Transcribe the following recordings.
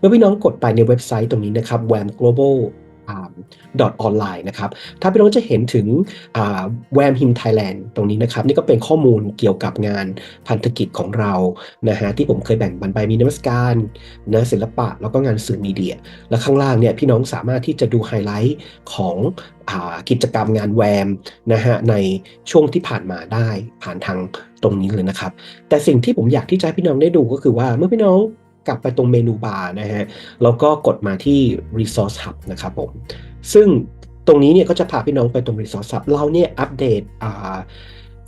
เมื่อพี่น้องกดไปในเว็บไซต์ตรงนี้นะครับ WAM Global .online นะครับ ถ้าพี่น้องจะเห็นถึง WAM Him Thailand ตรงนี้นะครับ นี่ก็เป็นข้อมูลเกี่ยวกับงานพันธกิจของเรานะฮะที่ผมเคยแบ่งบันไปมีนมัสการนะศิลปะแล้วก็งานสื่อมีเดีย และข้างล่างเนี่ยพี่น้องสามารถที่จะดูไฮไลท์ของอกิจกรรมงานแวมนะฮะในช่วงที่ผ่านมาได้ผ่านทางตรงนี้เลยนะครับ แต่สิ่งที่ผมอยากที่จะให้พี่น้องได้ดูก็คือว่าเมื่อพี่น้อง กลับไปตรงเมนูบาร์นะฮะแล้วก็กดมาที่ Resource Hub นะครับผม ซึ่งตรงนี้เนี่ยก็จะพาพี่น้องไปตรง Resource Hub เราเนี่ยอัปเดตอ่า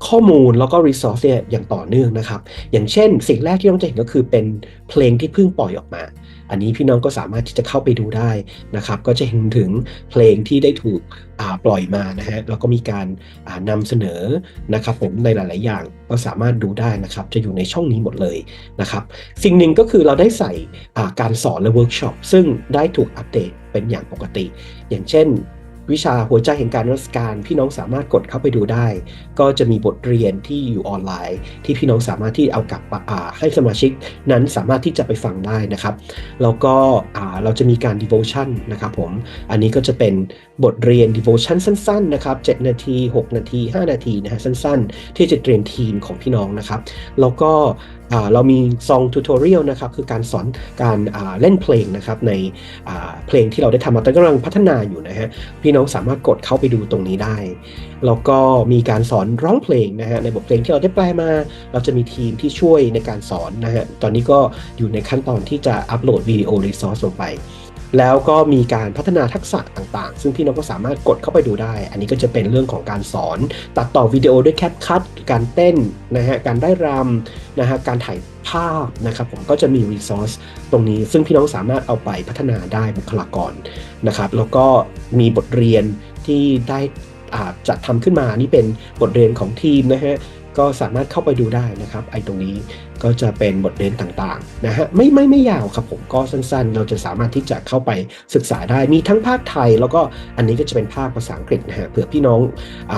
ข้อมูลแล้วก็ Resource เนี่ยอย่างต่อเนื่องนะครับ อย่างเช่น สิ่งแรกที่น้องจะเห็นก็คือเป็นเพลงที่เพิ่งปล่อยออกมา อันนี้พี่น้องก็สามารถที่จะเข้าไปดูได้นะครับ ก็จะเห็นถึงเพลงที่ได้ถูกปล่อยมานะฮะแล้วก็มีการนำเสนอนะครับผมในหลาย ๆ อย่างก็สามารถดูได้นะครับ จะอยู่ในช่องนี้หมดเลยนะครับ สิ่งหนึ่งก็คือเราได้ใส่การสอนและเวิร์กช็อปซึ่งได้ถูกอัปเดตเป็นอย่างปกติ อย่างเช่น วิชาหัวใจแห่งการรัศการ พี่น้องสามารถกดเข้าไปดูได้ ก็จะมีบทเรียนที่อยู่ออนไลน์ ที่พี่น้องสามารถที่เอากลับให้สมาชิกนั้นสามารถที่จะไปฟังได้นะครับแล้วก็เราจะมีการ devotion นะครับผมอันนี้ก็จะเป็นบทเรียน devotion สั้นๆนะครับ7นาที 6 นาที 5 นาทีนะฮะสั้นๆ ที่จะเตรียมทีมของพี่น้องนะครับแล้วก็ เรามีซองทูตอเรียลนะครับคือการสอนการเล่นเพลงนะครับในเพลงที่เราได้ทำมาตอนกำลังพัฒนาอยู่นะฮะพี่น้องสามารถกดเข้าไปดูตรงนี้ได้ แล้วก็มีการสอนร้องเพลงนะฮะในบทเพลงที่เราได้แปลมา เราจะมีทีมที่ช่วยในการสอนนะฮะตอนนี้ก็อยู่ในขั้นตอนที่จะอัปโหลดวิดีโอรีซอสลงไป แล้วก็มีการพัฒนาทักษะต่างๆ ซึ่งพี่น้องก็สามารถกดเข้าไปดูได้ อันนี้ก็จะเป็นเรื่องของการสอน ตัดต่อวิดีโอด้วยแคปคัตการเต้นนะฮะ การได้รำนะฮะ การถ่ายภาพนะครับผมก็จะมีรีซอสตรงนี้ ซึ่งพี่น้องสามารถเอาไปพัฒนาได้บุคลากรนะครับ แล้วก็มีบทเรียนที่ได้ จัดทำขึ้นมานี่เป็นบทเรียนของทีมนะฮะก็สามารถเข้าไปดูได้นะครับไอ้ตรงนี้ก็จะเป็นบทเรียนต่างๆนะฮะไม่ไม่ไม่ยาวครับผมก็สั้นๆ เราจะสามารถที่จะเข้าไปศึกษาได้มีทั้งภาคไทย แล้วก็อันนี้ก็จะเป็นภาคภาษาอังกฤษนะฮะเผื่อพี่น้องอ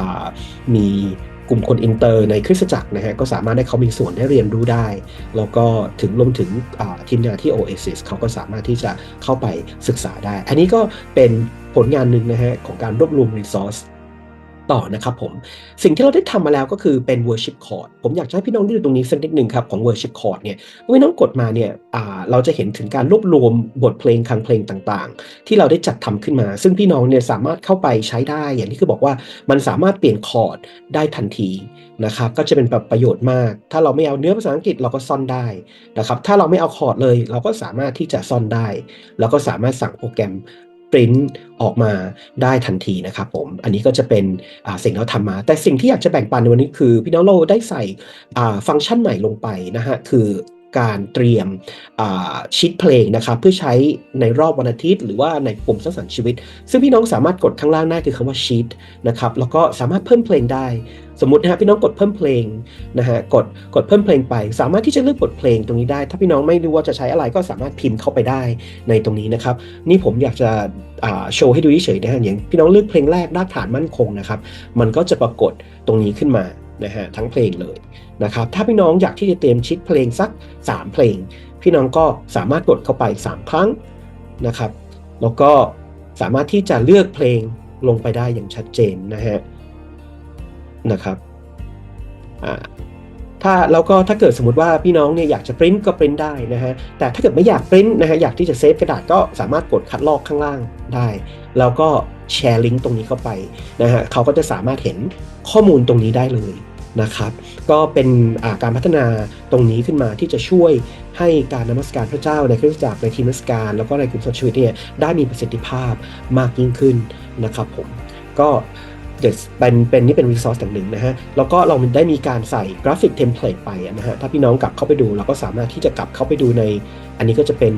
มีกลุ่มคนอินเตอร์ในคริสตจักรนะฮะก็สามารถให้เขามีส่วนได้เรียนรู้ได้ แล้วก็ถึงรวมถึงทีมงานที่ Oasis เขาก็สามารถที่จะเข้าไปศึกษาได้ อันนี้ก็เป็นผลงานหนึ่งนะฮะของการรวบรวมรีซอส ต่อนะครับผม สิ่งที่เราได้ทำมาแล้วก็คือเป็น worship chord ผมอยากให้พี่น้องดูตรงนี้สักนิดหนึ่งครับของ worship chord เนี่ยเมื่อน้องกดมาเนี่ยเราจะเห็นถึงการรวบรวมบทเพลงคังเพลงต่างๆ ที่เราได้จัดทำขึ้นมา ซึ่งพี่น้องเนี่ยสามารถเข้าไปใช้ได้ อย่างที่คือบอกว่ามันสามารถเปลี่ยนคอร์ดได้ทันทีนะครับก็จะเป็นแบบประโยชน์มาก ถ้าเราไม่เอาเนื้อภาษาอังกฤษเราก็ซ่อนได้นะครับถ้าเราไม่เอาคอร์ดเลย เราก็สามารถที่จะซ่อนได้ แล้วก็สามารถสั่งโปรแกรม ปริ้นออกมาได้ทันทีนะครับผม อันนี้ก็จะเป็นสิ่งที่เราทำมา แต่สิ่งที่อยากจะแบ่งปันในวันนี้คือ พี่น้องเราได้ใส่ฟังก์ชันใหม่ลงไปนะฮะ คือ การเตรียมชิดเพลงนะครับเพื่อใช้ในรอบวันอาทิตย์ หรือว่าในปุ่มสร้างสรรค์ชีวิต ซึ่งพี่น้องสามารถกดข้างล่างได้คือคำว่าชีตนะครับแล้วก็สามารถเพิ่มเพลงได้ สมมตินะฮะพี่น้องกดเพิ่มเพลงนะฮะกดกดเพิ่มเพลงไป สามารถที่จะเลือกบทเพลงตรงนี้ได้ ถ้าพี่น้องไม่รู้ว่าจะใช้อะไรก็สามารถพิมพ์เข้าไปได้ในตรงนี้นะครับนี่ผมอยากจะโชว์ให้ดูเฉยๆนะฮะอย่างพี่น้องเลือกเพลงแรกรากฐานมั่นคงนะครับมันก็จะปรากฏตรงนี้ขึ้นมา นะฮะทั้งเพลงเลยนะครับถ้าพี่น้องอยากที่จะเตรียมชิดเพลงสัก 3 เพลง พี่น้องก็สามารถกดเข้าไป 3 ครั้งนะครับ แล้วก็สามารถที่จะเลือกเพลงลงไปได้อย่างชัดเจนนะฮะนะครับถ้าแล้วก็ถ้าเกิดสมมติว่าพี่น้องเนี่ยอยากจะปริ้นก็ปริ้นได้นะฮะแต่ถ้าเกิดไม่อยากปริ้นนะฮะอยากที่จะเซฟกระดาษก็สามารถกดคัดลอกข้างล่างได้ แล้วก็แชร์ลิงก์ตรงนี้เข้าไปนะฮะเขาก็จะสามารถเห็น ข้อมูลตรงนี้ได้เลยนะครับ ก็เป็นการพัฒนาตรงนี้ขึ้นมาที่จะช่วยให้การนมัสการพระเจ้าในคริสตจักรในทีมนมัสการ แล้วก็ในกลุ่มชีวิตเนี่ยได้มีประสิทธิภาพมากยิ่งขึ้นนะครับผมก็เป็นเป็นนี่เป็นรีซอสอย่างหนึ่งนะฮะ แล้วก็เราได้มีการใส่กราฟิกเทมเพลตไปนะฮะ ถ้าพี่น้องกลับเข้าไปดูเราก็สามารถที่จะกลับเข้าไปดูใน อันนี้ก็จะเป็น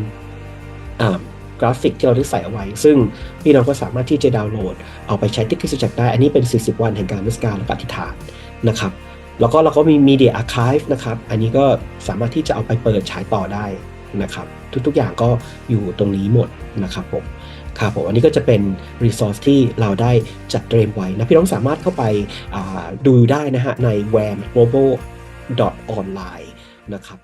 กราฟิกที่เราได้ใส่เอาไว้ ซึ่งพี่น้องก็สามารถที่จะดาวน์โหลด เอาไปใช้ที่คริสตจักรได้ อันนี้เป็น 40 วันแห่งการมิสการและปฏิฐานนะครับ แล้วก็เราก็มี Media Archive นะครับ อันนี้ก็สามารถที่จะเอาไปเปิดฉายต่อได้นะครับ ทุกๆอย่างก็อยู่ตรงนี้หมดนะครับผมครับผมอันนี้ก็จะเป็น resource ที่เราได้จัดเตรียมไว้นะพี่น้องสามารถเข้าไปดูได้นะฮะใน wam global online นะครับ